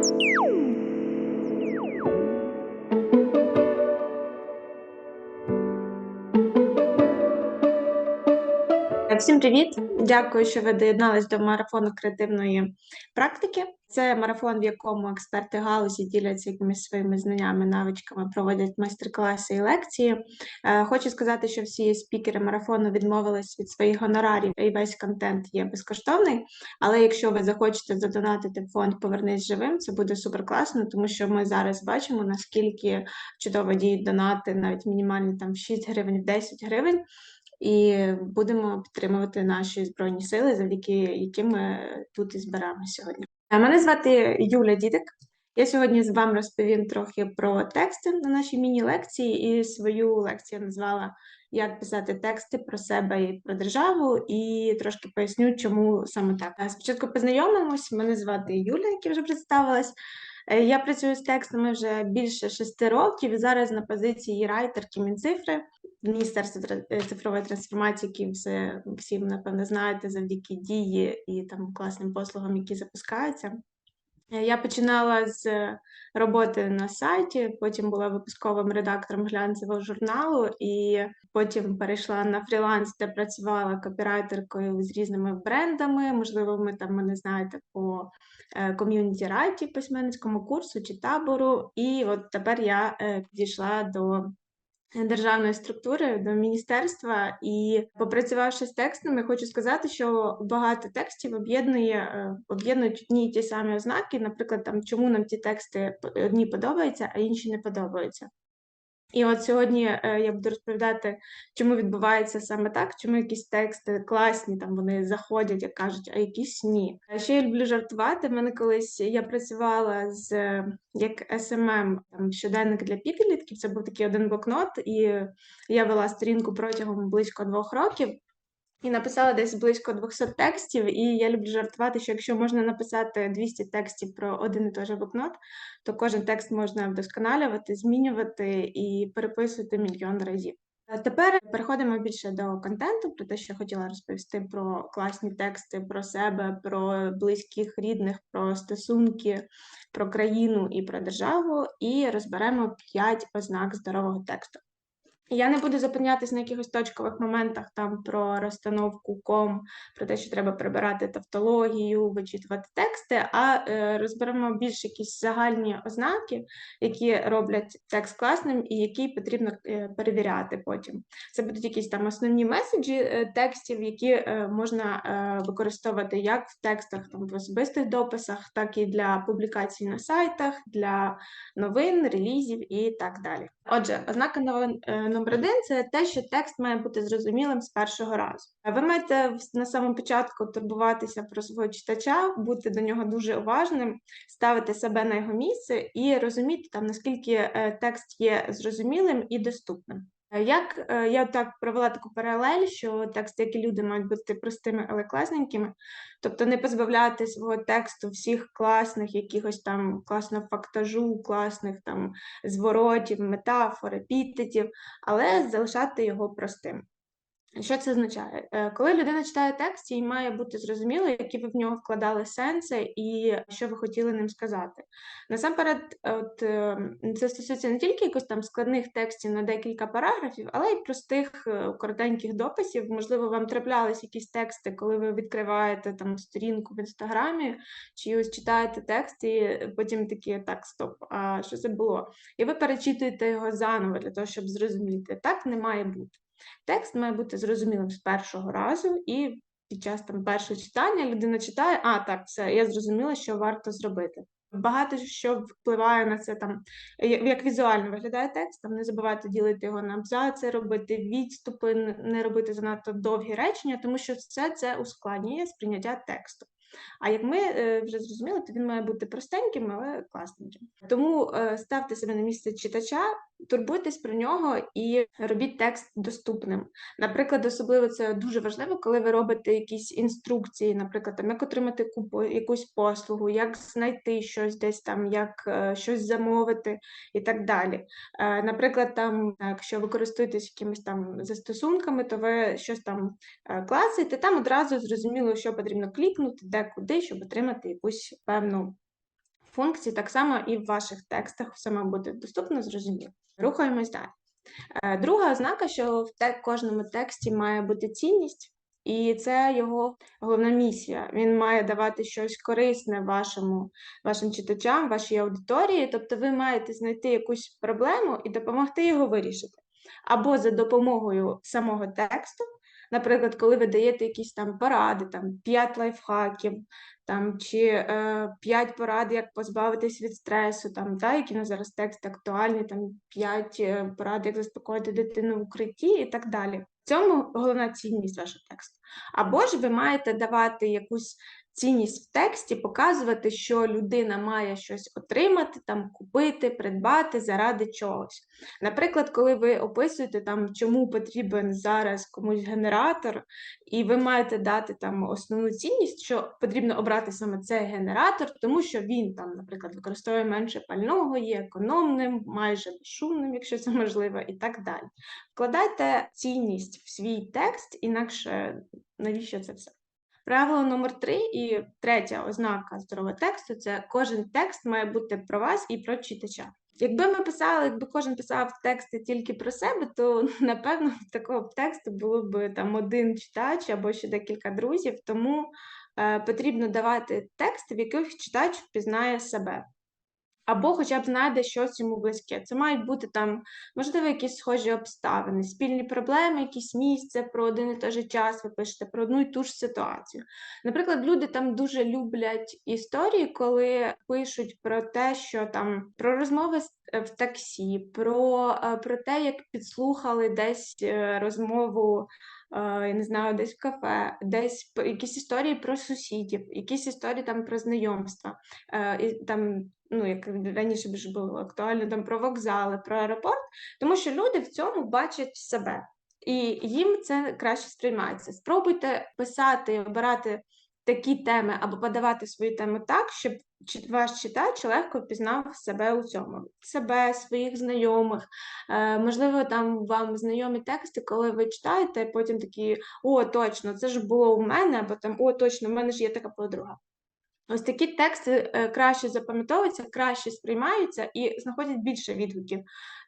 Thank you. Всім привіт! Дякую, що ви доєднались до марафону креативної практики. Це марафон, в якому експерти галузі діляться якимись своїми знаннями, навичками, проводять майстер-класи і лекції. Е, Хочу сказати, що всі спікери марафону відмовились від своїх гонорарів, і весь контент є безкоштовний. Але якщо ви захочете задонатити фонд Повернись живим, це буде супер класно, тому що ми зараз бачимо наскільки чудово діють донати, навіть мінімальні там в 6 гривень, в 10 гривень і будемо підтримувати наші збройні сили, завдяки яким ми тут і зберемо сьогодні. Мене звати Юля Дідик. Я сьогодні з вами розповім трохи про тексти на нашій міні-лекції, і свою лекцію назвала Як писати тексти про себе і про державу, і трошки поясню, чому саме так. Спочатку познайомимось. Мене звати Юля, як я вже представилась. Е, Я працюю з текстами вже більше шести років зараз на позиції райтерки Мінцифри в Міністерстві е, цифрової трансформації, які все всім напевно знаєте завдяки дії і там класним послугам, які запускаються. Е, Я починала з роботи на сайті, потім була випусковим редактором глянцевого журналу, і потім перейшла на фріланс, де працювала копірайтеркою з різними брендами. Можливо, ви там мене знаєте по е, ком'юніті райті, письменницькому курсу чи табору. І от тепер я е, підійшла до державної структури до міністерства і попрацювавши з текстами, хочу сказати, що багато текстів об'єднує е, об'єднують одні й ті самі ознаки. Наприклад, там чому нам ті тексти одні подобаються, а інші не подобаються. І от сьогодні е, я буду розповідати, чому відбувається саме так, чому якісь тексти класні, там вони заходять, як кажуть, а якісь ні. Ще я люблю жартувати. Мене колись я працювала з е, як SMM, там щоденник для підлітків. Це був такий один блокнот, і я вела сторінку протягом близько двох років. І написала десь близько 200 текстів, і я люблю жартувати, що якщо можна написати 200 текстів про один і той же блокнот, то кожен текст можна вдосконалювати, змінювати і переписувати мільйон разів. Тепер переходимо більше до контенту, про те, що я хотіла розповісти про класні тексти, про себе, про близьких рідних, про стосунки, про країну і про державу, і розберемо 5 ознак здорового тексту. Я не буду зупинятись на якихось точкових моментах там про розстановку ком, про те, що треба прибирати тавтологію, вичитувати тексти, а е, розберемо більш якісь загальні ознаки, які роблять текст класним і які потрібно е, перевіряти потім. Це будуть якісь там основні меседжі е, текстів, які е, можна е, використовувати як в текстах там в особистих дописах, так і для публікацій на сайтах, для новин, релізів і так далі. Отже, ознака е, номер один це те, що текст має бути зрозумілим з першого разу. Ви маєте на самому початку турбуватися про свого читача, бути до нього дуже уважним, ставити себе на його місце і розуміти там наскільки е, текст є зрозумілим і доступним. Е, Як е, я так провела таку паралель, що тексти, як і люди, мають бути простими, але класненькими, тобто не позбавляти свого тексту всіх класних, якихось там класного фактажу, класних там зворотів, метафор, епітетів, але залишати його простим. Що це означає? Е, Коли людина читає текст, їй має бути зрозуміло, які ви в нього вкладали сенси і що ви хотіли ним сказати. Насамперед, от, е, це стосується не тільки якось там складних текстів на декілька параграфів, але й простих е, коротеньких дописів. Можливо, вам траплялись якісь тексти, коли ви відкриваєте там сторінку в інстаграмі, чи ось читаєте текст, і потім такі так, стоп, а що це було? І ви перечитуєте його заново для того, щоб зрозуміти. Так не має бути. Текст має бути зрозумілим з першого разу, і під час там першого читання людина читає, а так, все, я зрозуміла, що варто зробити. Багато що впливає на це там, як візуально виглядає текст, там не забувайте ділити його на абзаци, робити відступи, не робити занадто довгі речення, тому що все це ускладнює сприйняття тексту. А як ми е, вже зрозуміли, то він має бути простеньким, але класненьким. Тому е, ставте себе на місце читача, турбуйтесь про нього і робіть текст доступним. Наприклад, особливо це дуже важливо, коли ви робите якісь інструкції, наприклад, там, як отримати купу, якусь послугу, як знайти щось десь там, як е, щось замовити і так далі. Наприклад, там, якщо ви користуєтесь якимись там застосунками, то ви щось там е, клацаєте, там одразу зрозуміло, що потрібно клікнути, де куди, щоб отримати якусь певну функцій, так само і в ваших текстах все має бути доступно, зрозуміло. Рухаємось далі. Е, Друга ознака, що в кожному тексті має бути цінність, і це його головна місія. Він має давати щось корисне вашому, вашим читачам, вашій аудиторії. Тобто ви маєте знайти якусь проблему і допомогти його вирішити. Або за допомогою самого тексту, наприклад, коли ви даєте якісь там поради, там 5 лайфхаків, там чи е, 5 порад, як позбавитись від стресу, там, та, які на зараз текст актуальні, там 5 порад, як заспокоїти дитину в укритті і так далі. В цьому головна цінність вашого тексту. Або ж ви маєте давати якусь цінність в тексті, показувати, що людина має щось отримати, там купити, придбати заради чогось. Наприклад, коли ви описуєте там, чому потрібен зараз комусь генератор, і ви маєте дати там основну цінність, що потрібно обрати саме цей генератор, тому що він там, наприклад, використовує менше пального, є економним, майже безшумним, якщо це можливо, і так далі. Вкладайте цінність в свій текст, інакше навіщо це все? Правило номер три і третя ознака здорового тексту це кожен текст має бути про вас і про читача. Якби ми писали, якби кожен писав тексти тільки про себе, то напевно такого тексту було б там один читач або ще декілька друзів. Тому е, потрібно давати тексти, в яких читач впізнає себе. Або хоча б знайде щось йому близьке. Це мають бути там, можливо, якісь схожі обставини, спільні проблеми, якісь місце про один і той же час, ви пишете про одну і ту ж ситуацію. Наприклад, люди там дуже люблять історії, коли пишуть про те, що там про розмови е, в таксі, про, е, про те, як підслухали десь е, розмову. Я не знаю, десь в кафе, десь якісь історії про сусідів, якісь історії там про знайомства, і там ну, як раніше більше було актуально, там про вокзали, про аеропорт, тому що люди в цьому бачать себе, і їм це краще сприймається. Спробуйте писати, обирати такі теми або подавати свою тему так, щоб ваш читач легко впізнав себе у цьому, себе, своїх знайомих. Е, можливо, там вам знайомі тексти, коли ви читаєте, потім такі: о, точно, це ж було у мене, або там о, точно, в мене ж є така подруга. Ось такі тексти е, краще запам'ятовуються, краще сприймаються і знаходять більше відгуків.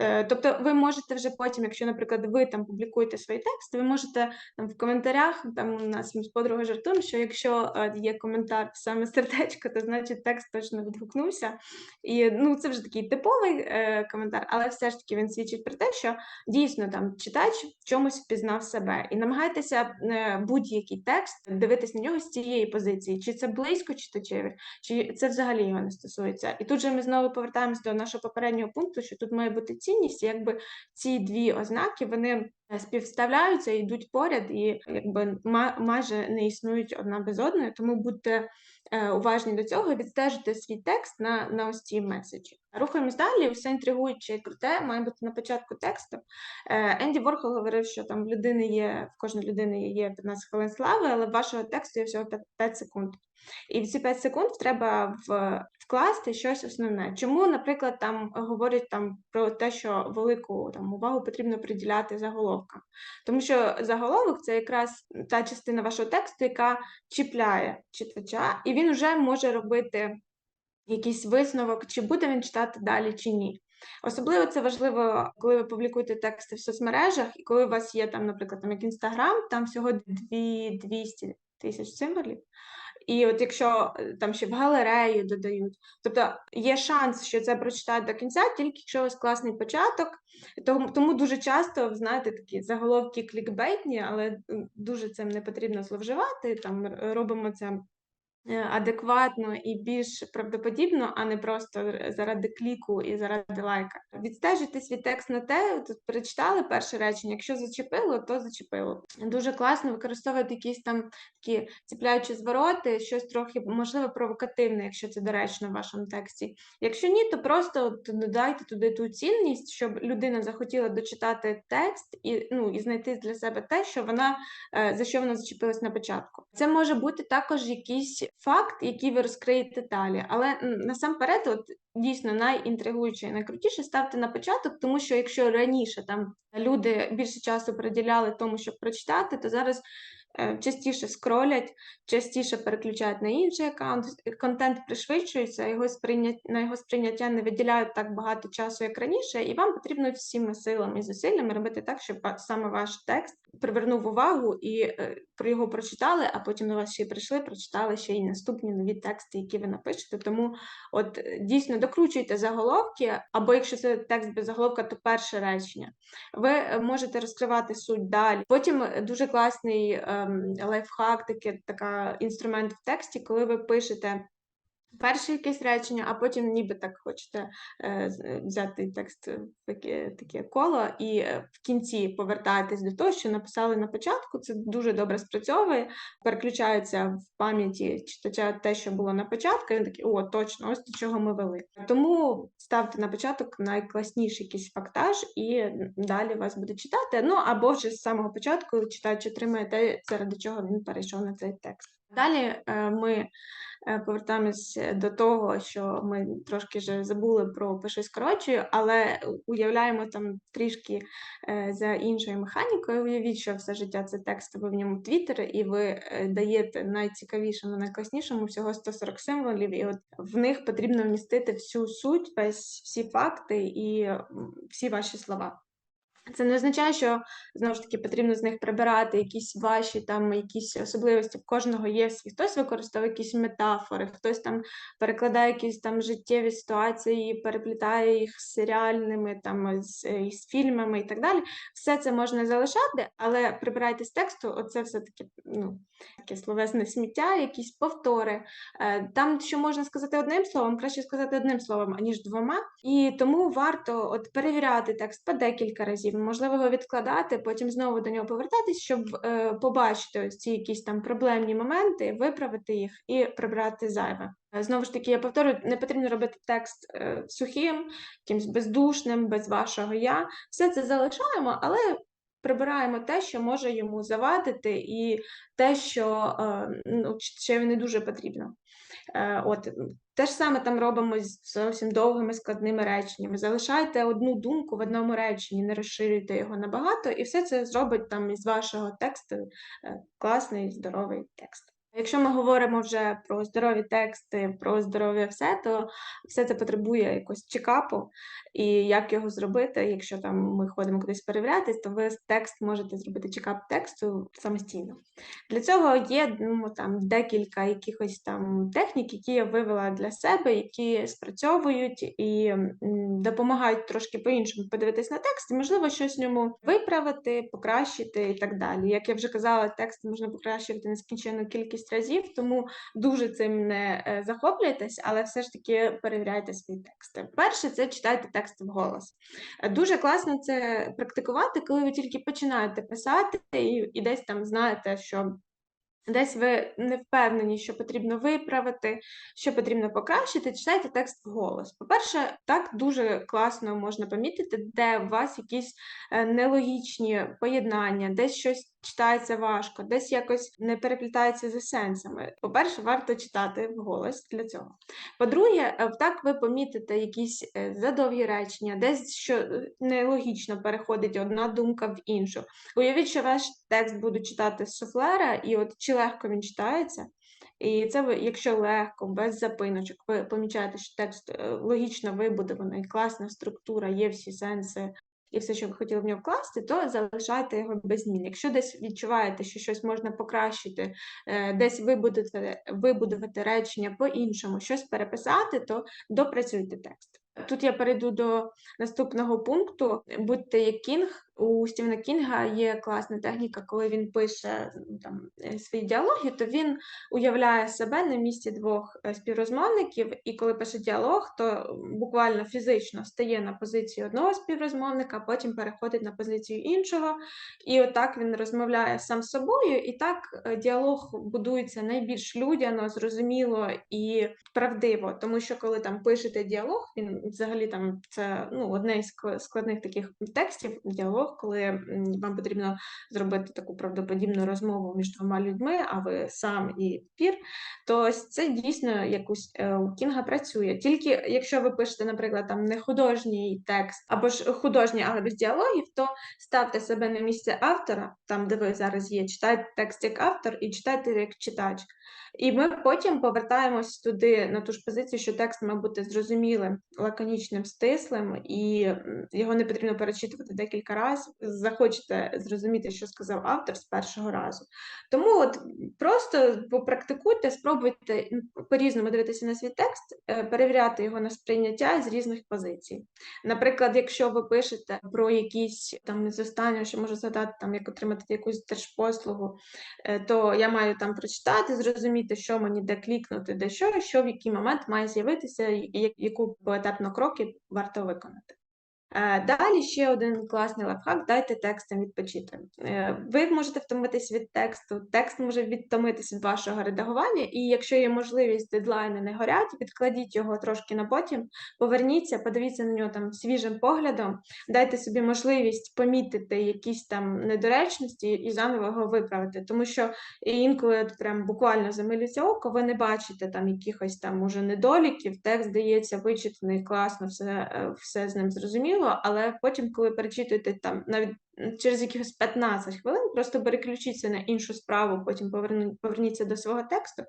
Е, Тобто, ви можете вже потім, якщо, наприклад, ви там публікуєте свої тексти, ви можете там в коментарях, там у нас ми з подругою жартуємо, що якщо е, є коментар саме сердечко, то значить текст точно відгукнувся. І ну це вже такий типовий коментар, але все ж таки він свідчить про те, що дійсно там читач в чомусь впізнав себе. І намагайтеся будь-який текст дивитись на нього з цієї позиції, чи це близько читачеві, чи це взагалі його не стосується. І тут же ми знову повертаємось до нашого попереднього пункту, що тут має бути цінність, якби ці дві ознаки вони е, співставляються, йдуть поряд, і якби ма- майже не існують одна без одної, тому будьте уважні до цього, і відстежити свій текст на, на ось ці меседжі. Рухаємось далі, все інтригуюче і круте має бути на початку тексту. Е, Енді Ворхол говорив, що там в людини є, в кожної людини є 15 хвилин слави, але в вашого тексту є всього 5, 5 секунд. І в ці 5 секунд треба в, вкласти щось основне. Чому, наприклад, там говорять там про те, що велику там увагу потрібно приділяти заголовкам? Тому що заголовок це якраз та частина вашого тексту, яка чіпляє читача, і він вже може робити якийсь висновок, чи буде він читати далі, чи ні. Особливо це важливо, коли ви публікуєте тексти в соцмережах, і коли у вас є там, наприклад, там як Інстаграм, там всього 200 тисяч символів. І от якщо е, там ще в галерею додають, тобто є шанс, що це прочитають до кінця, тільки якщо у вас класний початок. Тому, тому дуже часто, знаєте, такі заголовки клікбейтні, але дуже цим не потрібно зловживати. Там робимо це адекватно і більш правдоподібно, а не просто заради кліку і заради лайка. Відстежуйте свій текст на те, тут перечитали перше речення. Якщо зачепило, то зачепило. Дуже класно використовувати якісь там такі ціпляючі звороти, щось трохи можливо провокативне, якщо це доречно в вашому тексті. Якщо ні, то просто додайте туди ту цінність, щоб людина захотіла дочитати текст і ну і знайти для себе те, що вона е, за що вона зачепилась на початку. Це може бути також якийсь факт, який ви розкриєте далі. Але насамперед, от дійсно найінтригуюче і найкрутіше ставте на початок, тому що якщо раніше там люди більше часу приділяли тому, щоб прочитати, то зараз частіше скролять, частіше переключають на інший аккаунт, контент пришвидшується, його сприйняття, на його сприйняття не виділяють так багато часу, як раніше, і вам потрібно всіми силами і зусиллями робити так, щоб саме ваш текст привернув увагу і е, про його прочитали, а потім до вас ще й прийшли, прочитали ще й наступні нові тексти, які ви напишете. Тому от е, дійсно докручуйте заголовки, або якщо це текст без заголовка, то перше речення. Ви е, можете розкривати суть далі. Потім е, дуже класний лайфхак, таке така інструмент в тексті, коли ви пишете. Перше якесь речення, а потім ніби так хочете е, е, взяти текст в таке, таке коло і е, в кінці повертаєтесь до того, що написали на початку. Це дуже добре спрацьовує, переключається в пам'яті читача те, що було на початку, і він такий, о, точно, ось до чого ми вели. Тому ставте на початок найкласніший якийсь фактаж, і далі вас буде читати. Ну або вже з самого початку читач отримає те, заради чого він перейшов на цей текст. Далі е, ми повертаємось до того, що ми трошки вже забули про пиши скорочую, але уявляємо там трішки е, за іншою механікою. Уявіть, що все життя це текстовий в ньому твіттер, і ви е, даєте найцікавішому, найкласнішому всього 140 символів, і от в них потрібно вмістити всю суть, весь всі факти і всі ваші слова. Це не означає, що знову ж таки потрібно з них прибирати якісь ваші там якісь особливості. В кожного є свій. Хтось використовує якісь метафори, хтось там перекладає якісь там життєві ситуації, переплітає їх з серіальними, там з, з фільмами і так далі. Все це можна залишати, але прибирайте з тексту, оце все таки ну, таке словесне сміття, якісь повтори. Е, Там, що можна сказати одним словом, краще сказати одним словом, аніж двома. І тому варто от перевіряти текст по декілька разів, можливо, його відкладати, потім знову до нього повертатись, щоб е, побачити ось ці якісь там проблемні моменти, виправити їх і прибрати зайве. Е, Знову ж таки, я повторюю, не потрібно робити текст е, сухим, якимсь бездушним, без вашого я. Все це залишаємо, але прибираємо те, що може йому завадити, і те, що е, ну, ще не дуже потрібно. Е, От те ж саме там робимо з зовсім довгими складними реченнями. Залишайте одну думку в одному реченні, не розширюйте його набагато, і все це зробить там із вашого тексту е, класний здоровий текст. Якщо ми говоримо вже про здорові тексти, про здоров'я все, то все це потребує якогось чекапу, і як його зробити, якщо там ми ходимо кудись перевірятись, то ви текст можете зробити чекап тексту самостійно. Для цього є ну, там декілька якихось там технік, які я вивела для себе, які спрацьовують і допомагають трошки по-іншому подивитись на текст, і можливо щось в ньому виправити, покращити і так далі. Як я вже казала, текст можна покращувати нескінченну кількість разів, тому дуже цим не е, захоплюйтесь, але все ж таки перевіряйте свої тексти. Перше, це читайте текст вголос. Дуже класно це практикувати, коли ви тільки починаєте писати і, і десь там знаєте, що десь ви не впевнені, що потрібно виправити, що потрібно покращити, читайте текст вголос. По-перше, так дуже класно можна помітити, де у вас якісь е, нелогічні поєднання, десь щось читається важко, десь якось не переплітається за сенсами. По-перше, варто читати вголос для цього. По-друге, е, так ви помітите якісь е, задовгі речення, десь що е, нелогічно переходить одна думка в іншу. Уявіть, що ваш текст буду читати з суфлера, і от чи легко він читається. І це ви, якщо легко, без запиночок, ви помічаєте, що текст логічно вибудований, класна структура, є всі сенси і все, що ви хотіли в нього вкласти, то залишайте його без змін. Якщо десь відчуваєте, що щось можна покращити, е, десь вибудувати, вибудувати речення по-іншому, щось переписати, то допрацюйте текст. Тут я перейду до наступного пункту. Будьте як кінг. У Стівена Кінга є класна техніка, коли він пише ну, там е, свої діалоги, то він уявляє себе на місці двох е, співрозмовників, і коли пише діалог, то буквально фізично стає на позицію одного співрозмовника, потім переходить на позицію іншого. І отак він розмовляє сам з собою, і так е, діалог будується найбільш людяно, зрозуміло і правдиво. Тому що коли там пишете діалог, він взагалі там це ну, одне із складних таких текстів, діалог. коли вам потрібно зробити таку правдоподібну розмову між двома людьми, а ви сам і пір, то це дійсно якусь е, у Кінга працює. Тільки якщо ви пишете, наприклад, там не художній текст або ж художній, але без діалогів, то ставте себе на місце автора, там де ви зараз є, читайте текст як автор і читайте як читач. І ми потім повертаємось туди на ту ж позицію, що текст має бути зрозумілим, лаконічним, стислим, і його не потрібно перечитувати декілька разів. Захочете зрозуміти, що сказав автор з першого разу. Тому от просто попрактикуйте, спробуйте по-різному дивитися на свій текст, е, перевіряти його на сприйняття з різних позицій. Наприклад, якщо ви пишете про якісь там з що можу згадати, там як отримати якусь держпослугу, е, то я маю там прочитати, зрозуміти, що мені де клікнути, де що, що в який момент має з'явитися, і яку поетапно кроки варто виконати. Далі ще один класний лайфхак – дайте текстам відпочити. Е, Ви можете втомитись від тексту, текст може відтомитись від вашого редагування, і якщо є можливість, дедлайни не горять, відкладіть його трошки на потім, поверніться, подивіться на нього там свіжим поглядом, дайте собі можливість помітити якісь там недоречності і заново його виправити. Тому що інколи прям буквально замилюється око, ви не бачите там якихось там уже недоліків, текст здається вичитаний класно, все, е, все з ним зрозуміло, але потім, коли перечитуєте там навіть через якихось 15 хвилин, просто переключіться на іншу справу, потім поверніться до свого тексту.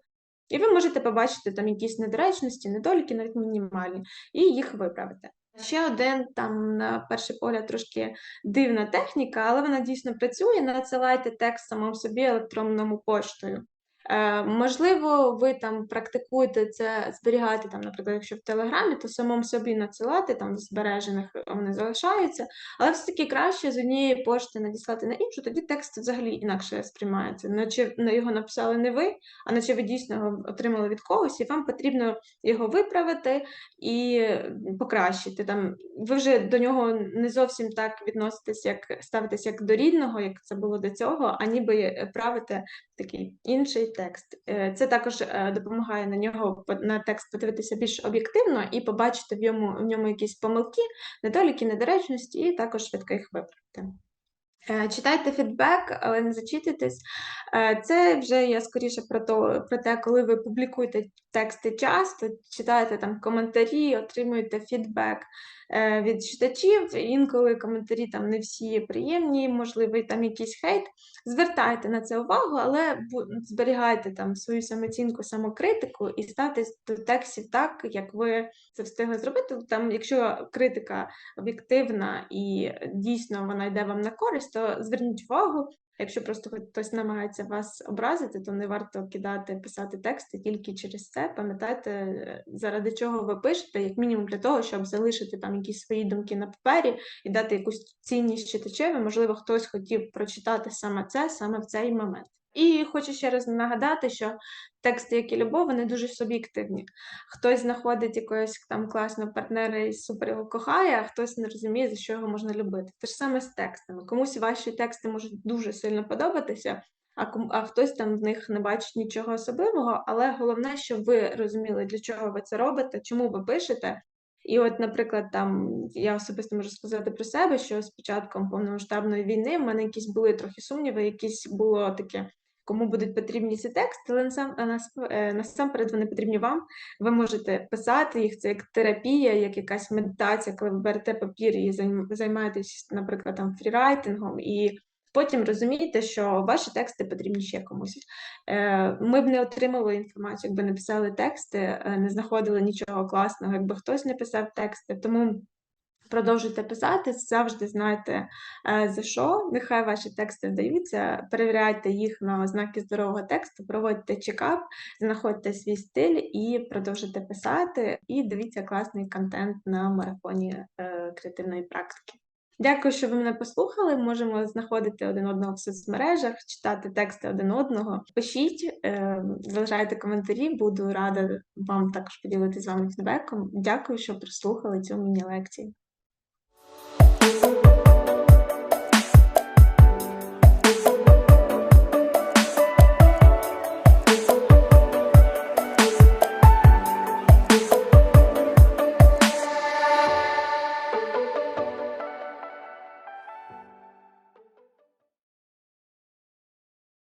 І ви можете побачити там якісь недоречності, недоліки, навіть мінімальні, і їх виправити. Ще один там, на перший погляд, трошки дивна техніка, але вона дійсно працює. Надсилайте текст самому собі електронному поштою. Е, можливо, ви там практикуєте це, зберігаєте там, наприклад, якщо в Телеграмі, то самому собі надсилати, там з збережених вони залишаються, але все-таки краще з однієї пошти надіслати на іншу, тоді текст взагалі інакше сприймається. Наче на- його написали не ви, а наче ви дійсно його отримали від когось, і вам потрібно його виправити і покращити. Там ви вже до нього не зовсім так відноситесь, як ставитесь як до рідного, як це було до цього, а ніби е, правите такий інший текст. Е, Це також е, допомагає на нього на текст подивитися більш об'єктивно і побачити в ньому, в ньому якісь помилки, недоліки, недоречності, і також швидко їх виправити. Е, Читайте фідбек, але не зачитуйтесь. Е, Це вже я скоріше про то, про те, коли ви публікуєте тексти часто, читаєте там коментарі, отримуєте фідбек е, від читачів. Інколи коментарі там не всі приємні, можливо, там якийсь хейт. Звертайте на це увагу, але зберігайте там свою самооцінку, самокритику і ставтесь до текстів так, як ви це встигли зробити. Там, якщо критика об'єктивна і дійсно вона йде вам на користь, то зверніть увагу. Якщо просто хтось намагається вас образити, то не варто кидати, писати тексти тільки через це. Пам'ятайте, заради чого ви пишете, як мінімум для того, щоб залишити там якісь свої думки на папері і дати якусь цінність читачеві. Можливо, хтось хотів прочитати саме це, саме в цей момент. І хочу ще раз нагадати, що тексти, як і любов, вони дуже суб'єктивні. Хтось знаходить якогось там класного партнера і супер його кохає, а хтось не розуміє, за що його можна любити. Те ж саме з текстами. Комусь ваші тексти можуть дуже сильно подобатися, а, ком- а хтось там в них не бачить нічого особливого. Але головне, щоб ви розуміли, для чого ви це робите, чому ви пишете. І от, наприклад, там я особисто можу сказати про себе, що з початком повномасштабної війни в мене якісь були трохи сумніви, якісь було таке. Кому будуть потрібні ці тексти, але насам, е, насамперед вони потрібні вам. Ви можете писати їх, це як терапія, як якась медитація, коли ви берете папір і займ- займаєтесь, наприклад, там фрірайтингом, і потім розумієте, що ваші тексти потрібні ще комусь. Е, Ми б не отримали інформацію, якби не писали тексти, е, не знаходили нічого класного, якби хтось не писав тексти. Тому продовжуйте писати, завжди знайте е, за що. Нехай ваші тексти вдаються, перевіряйте їх на ознаки здорового тексту, проводьте чекап, знаходьте свій стиль і продовжуйте писати. І дивіться класний контент на марафоні креативної практики. Дякую, що ви мене послухали. Можемо знаходити один одного в соцмережах, читати тексти один одного. Пишіть, е, залишайте коментарі. Буду рада вам також поділитися з вами фідбеком. Дякую, що прослухали цю міні-лекцію.